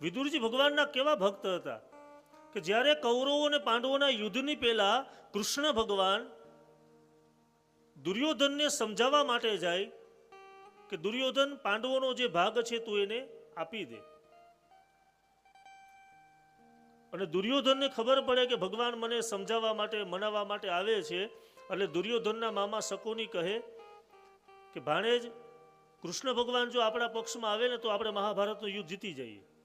વિદુરજી ભગવાનના કેવા ભક્ત હતા કે જ્યારે કૌરવો અને પાંડવોના યુદ્ધની પહેલા કૃષ્ણ ભગવાન દુર્યોધનને સમજાવવા માટે જાય કે દુર્યોધન પાંડવોનો જે ભાગ છે તું એને આપી દે. અને દુર્યોધનને ખબર પડે કે ભગવાન મને સમજાવવા માટે, મનાવવા માટે આવે છે, એટલે દુર્યોધનના મામા શકુની કહે કે ભાણેજ, કૃષ્ણ ભગવાન જો આપણા પક્ષમાં આવે ને તો આપણે મહાભારતનું યુદ્ધ જીતી જઈએ.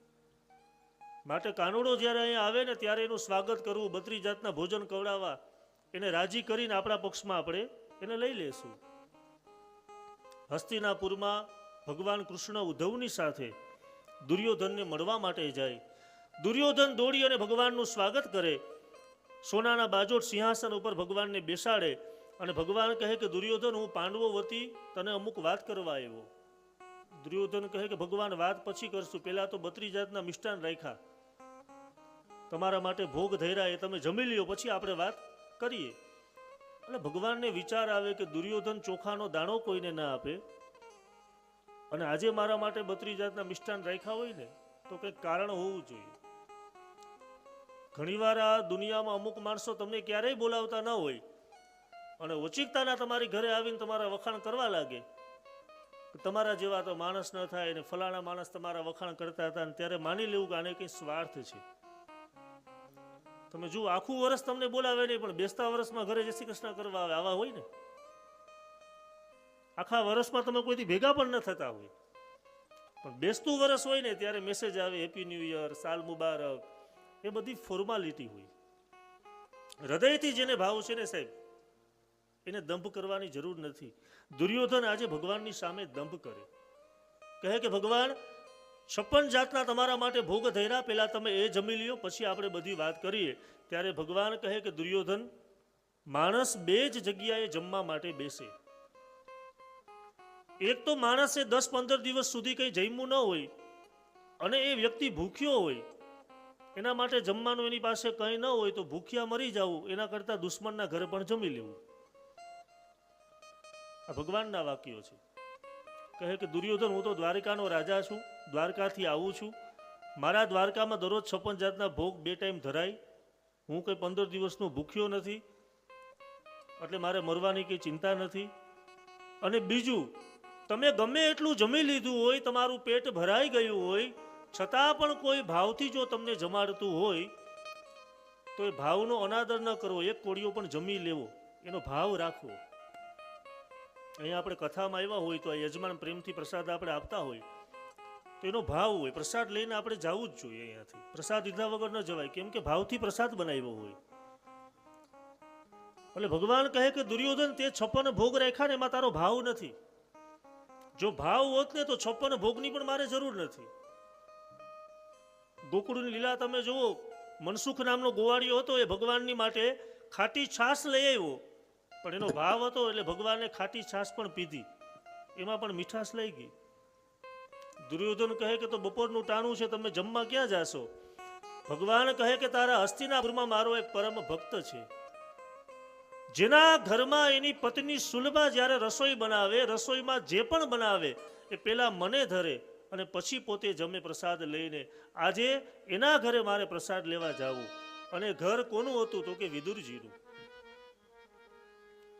માટે કાનુડો જ્યારે અહીંયા આવે ને ત્યારે એનું સ્વાગત કરવું, બત્રી જાતના ભોજન કવડાવવા એને રાજી કરીને આપણા પક્ષમાં આપણે એને લઈ લેશું હસ્તિનાપુરમાં ભગવાન કૃષ્ણ ઉદ્ધવની સાથે દુર્યોધનને મળવા માટે જાય. દુર્યોધન દોડી અને ભગવાનનું સ્વાગત કરે. સોનાના બાજોટ સિંહાસન ઉપર ભગવાનને બેસાડે અને ભગવાન કહે કે, દુર્યોધન, હું પાંડવો વતી તને અમુક વાત કરવા આવ્યો. દુર્યોધન કહે કે, ભગવાન, વાત પછી કરશું. પહેલા તો બત્રી જાતના મિષ્ટાન રાખ્યા. તમારા માટે ભોગ ધૈરા એ તમે જમી લ્યો, પછી આપણે વાત કરીએ. એટલે ભગવાનને વિચાર આવે કે દુર્યોધન ચોખાનો દાણો કોઈને ના આપે. અને આજે મારા માટે બત્રી જાતના મિષ્ટાન રાખ્યા હોય ને, તો કંઈક કારણ હોવું જોઈએ. ઘણીવાર આ દુનિયામાં અમુક માણસો તમને ક્યારેય બોલાવતા ન હોય. અને ઓચિકતાના તમારી ઘરે આવીને તમારા વખાણ કરવા લાગે. તમારા જેવા તો માણસ ન થાય અને ફલાણા માણસ તમારા વખાણ કરતા હતા અને ત્યારે માની લેવું કે આને કંઈ સ્વાર્થ છે. તમે જુઓ, આખું વર્ષ તમને બોલાવે નહીં, પણ બેસતા વર્ષમાં ઘરે જય શ્રી કૃષ્ણ કરવા આવે, આવા હોય ને? આખા વર્ષમાં તમે કોઈથી ભેગા પણ ન થતા હોય. પણ બેસતું વર્ષ હોય ને, ત્યારે મેસેજ આવે હેપી ન્યૂ યર સાલ મુબારક. એ બધી ફોર્માલિટી હોય. હૃદયથી જેને ભાવ છે ને સાહેબ, એને દંભ કરવાની જરૂર નથી. દુર્યોધન આજે ભગવાનની સામે દંભ કરે. કહે કે, ભગવાન છપ્પન જાતના તમારા માટે ભોગ ધૈર્યા. પહેલાં તમે એ જમી લ્યો, પછી આપણે બધી વાત કરીએ. ત્યારે ભગવાન કહે કે, દુર્યોધન, માણસ બે જ જગ્યાએ જમવા માટે બેસે. એક તો માણસે દસ પંદર દિવસ સુધી કંઈ જમ્યું ન હોય અને એ વ્યક્તિ ભૂખ્યો હોય, એના માટે જમવાનું એની પાસે કંઈ ન હોય તો ભૂખ્યા મરી જવું, એના કરતાં દુશ્મનના ઘરે પણ જમી લેવું. આ ભગવાનના વાક્યો છે. કહે કે, દુર્યોધન, હું તો દ્વારકાનો રાજા છું, દ્વારકાથી આવું છું. મારા દ્વારકામાં દરરોજ છપ્પન જાતના ભોગ બે ટાઈમ ધરાય. હું કંઈ પંદર દિવસનો ભૂખ્યો નથી, એટલે મારે મરવાની કંઈ ચિંતા નથી. અને બીજું, તમે ગમે એટલું જમી લીધું હોય, તમારું પેટ ભરાઈ ગયું હોય, છતાં પણ કોઈ ભાવથી જો તમને જમાડતું હોય, તો એ ભાવનો અનાદર ન કરવો એક કોળીઓ પણ જમી લેવો. એનો ભાવ રાખવો. અહીંયા આપણે કથામાં આવ્યા હોય તો આ યજમાન પ્રેમથી પ્રસાદ આપણે આપતા હોય. તો એનો ભાવ હોય, પ્રસાદ લઈને આપણે જવું જ જોઈએ અહીંયાથી. પ્રસાદ લીધા વગર ન જવાય, કેમ કે ભાવથી પ્રસાદ બનાવ્યો હોય. એટલે ભગવાન કહે કે દુર્યોધન, તે છપ્પન ભોગ રાખ્યા ને એમાં તારો ભાવ નથી. જો ભાવ હોત ને તો છપ્પન ભોગની પણ મારે જરૂર નથી. ગોકુળની લીલા તમે જુઓ, મનસુખ નામનો ગોવાળિયો હતો, એ ભગવાનની માટે ખાટી છાશ લઈ આવ્યો. પણ એનો ભાવ હતો એટલે ભગવાને ખાટી છાશ પણ પીધી. એમાં પણ મીઠાશ લઈ ગઈ. દુર્યોધન કહે કે તો બપોરનું ટાણું છે, તમે જમવા ક્યાં જાશો? ભગવાન કહે કે તારા હસ્તિનાપુરમાં મારો એક પરમ ભક્ત છે. જેના ઘરમાં એની પત્ની સુલભા જ્યારે રસોઈ બનાવે, રસોઈમાં જે પણ બનાવે, એ પેલા મને ધરે અને પછી પોતે જમે પ્રસાદ લઈને આજે એના ઘરે મારે પ્રસાદ લેવા જવું. અને ઘર કોનું હતું તો કે વિદુરજીનું.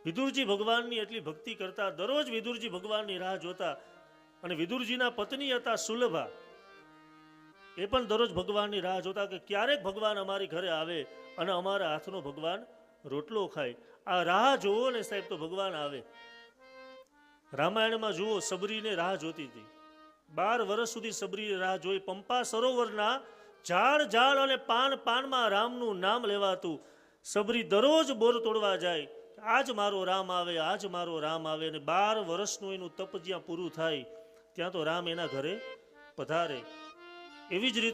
વિદુરજી ભગવાનની એટલી ભક્તિ કરતા દરરોજ વિદુરજી ભગવાનની રાહ જોતા અને વિદુરજીના પત્ની હતા સુલભા, એ પણ દરરોજ ભગવાનની રાહ જોતા કે ક્યારેક ભગવાન અમારી ઘરે આવે અને અમારા હાથનો ભગવાન રોટલો ખાય. આ રાહ જોવો ને સાહેબ તો ભગવાન આવે. રામાયણમાં જુઓ, સબરીને રાહ જોતી હતી. બાર વર્ષ સુધી સબરીને રાહ જોઈ પંપા સરોવરના ઝાડ ઝાડ અને પાન પાનમાં રામનું નામ લેવાતું. સબરી દરરોજ બોર તોડવા જાય. આજ મારો રામ આવે, આજ મારો રામ આવે અને બાર વર્ષનું એનું તપ જ્યાં પૂરું થાય, ત્યાં તો રામ એના ઘરે પધારે. એવી જ રીતે